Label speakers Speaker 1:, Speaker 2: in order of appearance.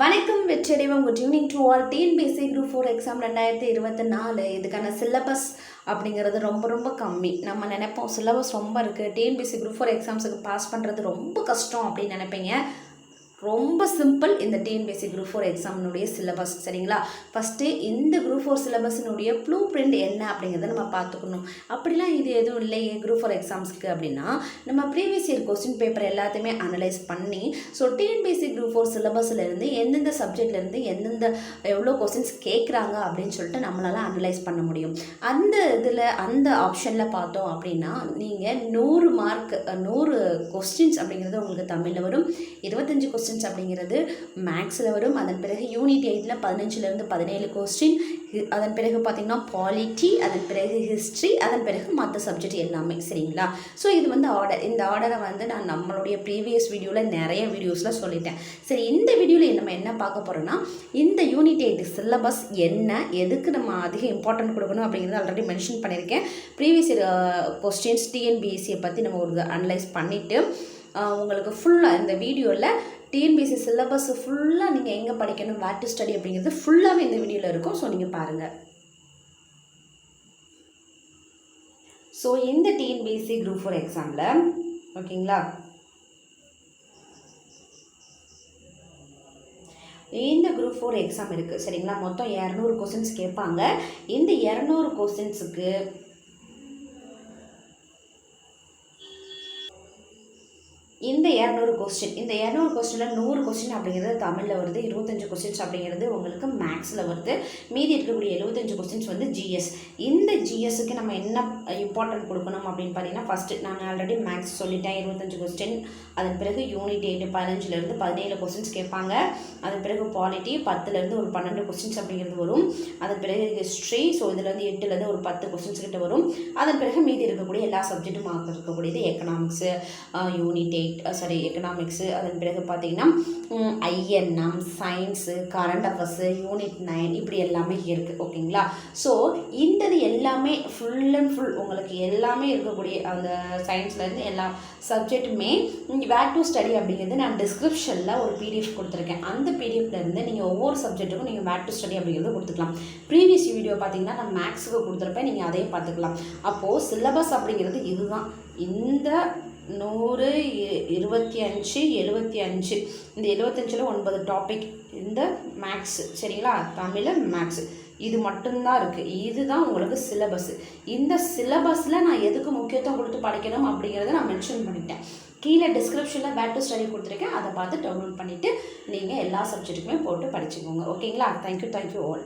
Speaker 1: வணக்கம் வெற்றியடைவம். Good evening to all TNPSC group four exam ரெண்டாயிரத்தி இருபத்தி நாலு. இதுக்கான சிலபஸ் அப்படிங்கிறது ரொம்ப ரொம்ப கம்மி. நம்ம நினைப்போம் சிலபஸ் ரொம்ப இருக்குது டிஎன்பிஎஸ்சி குரூப் ஃபோர் எக்ஸாம்ஸுக்கு பாஸ் பண்ணுறது ரொம்ப கஷ்டம் அப்படின்னு நினைப்பீங்க. ரொம்ப சிம்பிள் இந்த டிஎன்பிஎஸ்சி குரூப் ஃபோர் எக்ஸாமினுடைய சிலபஸ் சரிங்களா? ஃபஸ்ட்டு இந்த குரூப் ஃபோர் சிலபஸினுடைய ப்ளூ பிரிண்ட் என்ன அப்படிங்கிறத நம்ம பார்த்துக்கணும். அப்படிலாம் இது எதுவும் இல்லையே குரூப் ஃபோர் எக்ஸாம்ஸ்க்கு அப்படின்னா நம்ம ப்ரீவியஸ் இயர் கொஸ்டின் பேப்பர் எல்லாத்தையுமே அனலைஸ் பண்ணி ஸோ டிஎன்பிஎஸ்சி குரூப் ஃபோர் சிலபஸ்லேருந்து எந்தெந்த சப்ஜெக்ட்லேருந்து எந்தெந்த எவ்வளோ கொஸ்டின்ஸ் கேட்குறாங்க அப்படின்னு சொல்லிட்டு நம்மளால் அனலைஸ் பண்ண முடியும். அந்த இதில் அந்த ஆப்ஷனில் பார்த்தோம் அப்படின்னா நீங்கள் நூறு மார்க் நூறு கொஸ்டின்ஸ் அப்படிங்கிறது உங்களுக்கு தமிழில் வரும். இருபத்தஞ்சு கொஸ்டின்ஸ் அப்படிங்கிறது மேக்ஸில் வரும். அதன் பிறகு யூனிட் எயிட்டில் பதினஞ்சுலேருந்து பதினேழு கொஸ்டின் அதன் பிறகு பார்த்திங்கன்னா பாலிட்டி அதன் பிறகு ஹிஸ்ட்ரி அதன் பிறகு மற்ற சப்ஜெக்ட் எல்லாமே சரிங்களா? ஸோ இது வந்து ஆர்டர் இந்த ஆர்டரை வந்து நான் நம்மளுடைய ப்ரீவியஸ் வீடியோவில் நிறைய வீடியோஸில் சொல்லிட்டேன். சரி இந்த வீடியோவில் நம்ம என்ன பார்க்க போகிறோன்னா இந்த யூனிட் எயிட் சிலபஸ் என்ன எதுக்கு நம்ம அதிக இம்பார்ட்டன்ட் கொடுக்கணும் அப்படிங்கிறது ஆல்ரெடி மென்ஷன் பண்ணியிருக்கேன். ப்ரீவியஸ் கொஸ்டின்ஸ் டிஎன்பிஎஸ்சியை பற்றி நம்ம ஒரு அனலைஸ் பண்ணிவிட்டு உங்களுக்கு ஃபுல்லாக இந்த வீடியோவில் டிஎன்பிஎஸ்சி சிலபஸ் ஃபுல்லாக நீங்கள் எங்கே படிக்கணும் வேட் டு ஸ்டடி அப்படிங்கிறது ஃபுல்லாகவே இந்த வீடியோவில் இருக்கும். ஸோ நீங்கள் பாருங்கள் ஸோ இந்த டிஎன்பிஎஸ்சி குரூப் ஃபோர் எக்ஸாமில் ஓகேங்களா? இந்த குரூப் ஃபோர் எக்ஸாம் இருக்குது சரிங்களா? மொத்தம் இரநூறு கொஸ்டின்ஸ் கேட்பாங்க. இந்த இரநூறு கொஸ்டின்ஸுக்கு இந்த இரநூறு கொஸ்டின் இந்த இரநூறு கொஸ்டினில் நூறு கொஸ்டின் அப்படிங்கிறது தமிழில் வருது இருபத்தஞ்சு கொஸ்டின்ஸ் அப்படிங்கிறது உங்களுக்கு மேக்ஸில் வருது. மீதி இருக்கக்கூடிய எழுபத்தஞ்சு கொஸ்டின்ஸ் வந்து ஜிஎஸ் இந்த ஜிஎஸ்க்கு நம்ம என்ன இம்பார்ட்டன்ட் கொடுக்கணும் அப்படின்னு பார்த்தீங்கன்னா ஃபஸ்ட்டு நான் ஆல்ரெடி மேக்ஸ் சொல்லிட்டேன் இருபத்தஞ்சு கொஸ்டின் அதன் பிறகு யூனிட் எயிட்டு பதினஞ்சுலேருந்து பதினேழு கொஸ்டின்ஸ் கேட்பாங்க. அதன் பிறகு பாலிட்டி பத்துலேருந்து ஒரு பன்னெண்டு கொஸ்டின்ஸ் அப்படிங்கிறது வரும். அதன் பிறகு ஹிஸ்ட்ரி ஸோ இதுலேருந்து எட்டுலேருந்து ஒரு பத்து கொஸ்டின்ஸ் கிட்ட வரும். அதன் பிறகு மீதி இருக்கக்கூடிய எல்லா சப்ஜெக்ட்டும் மார்க் இருக்கக்கூடியது economics unit eight Uh, sorry economics அதன் பிறகு பார்த்தீங்கன்னா INM science current affairs unit nine இப்படி எல்லாமே இருக்குது ஓகேங்களா? ஸோ இந்தது எல்லாமே ஃபுல் அண்ட் ஃபுல் உங்களுக்கு எல்லாமே இருக்கக்கூடிய அந்த சயின்ஸ்லேருந்து எல்லா சப்ஜெக்ட்டுமே வேர் டு ஸ்டடி அப்படிங்கிறது நான் டிஸ்கிரிப்ஷனில் ஒரு பிடிஎஃப் கொடுத்துருக்கேன். அந்த பிடிஎஃப்லேருந்து நீங்கள் ஒவ்வொரு சப்ஜெக்ட்டுக்கும் நீங்கள் வேர் டு ஸ்டடி அப்படிங்கிறது கொடுத்துக்கலாம். ப்ரீவியஸ் வீடியோ பார்த்தீங்கன்னா நான் மேக்ஸுக்கு கொடுத்துருப்பேன் நீங்கள் அதையும் பார்த்துக்கலாம். அப்போது சிலபஸ் அப்படிங்கிறது இதுதான். இந்த நூறு இருபத்தி அஞ்சு எழுபத்தி அஞ்சு. இந்த எழுபத்தஞ்சில் ஒன்பது டாபிக் இந்த மேக்ஸு சரிங்களா? தமிழ் மேக்ஸு இது மட்டும்தான் இருக்குது இதுதான் உங்களுக்கு சிலபஸ்ஸு இந்த சிலபஸில் நான் எதுக்கு முக்கியத்துவம் கொடுத்து படிக்கணும் அப்படிங்கிறத நான் மென்ஷன் பண்ணிட்டேன். கீழே டிஸ்கிரிப்ஷனில் பேட் டு ஸ்டடி கொடுத்துருக்கேன். அதை பார்த்து டவுன்லோட் பண்ணிவிட்டு நீங்கள் எல்லா சப்ஜெக்ட்டுக்குமே போட்டு படிச்சுக்கோங்க. ஓகேங்களா? Thank you thank you all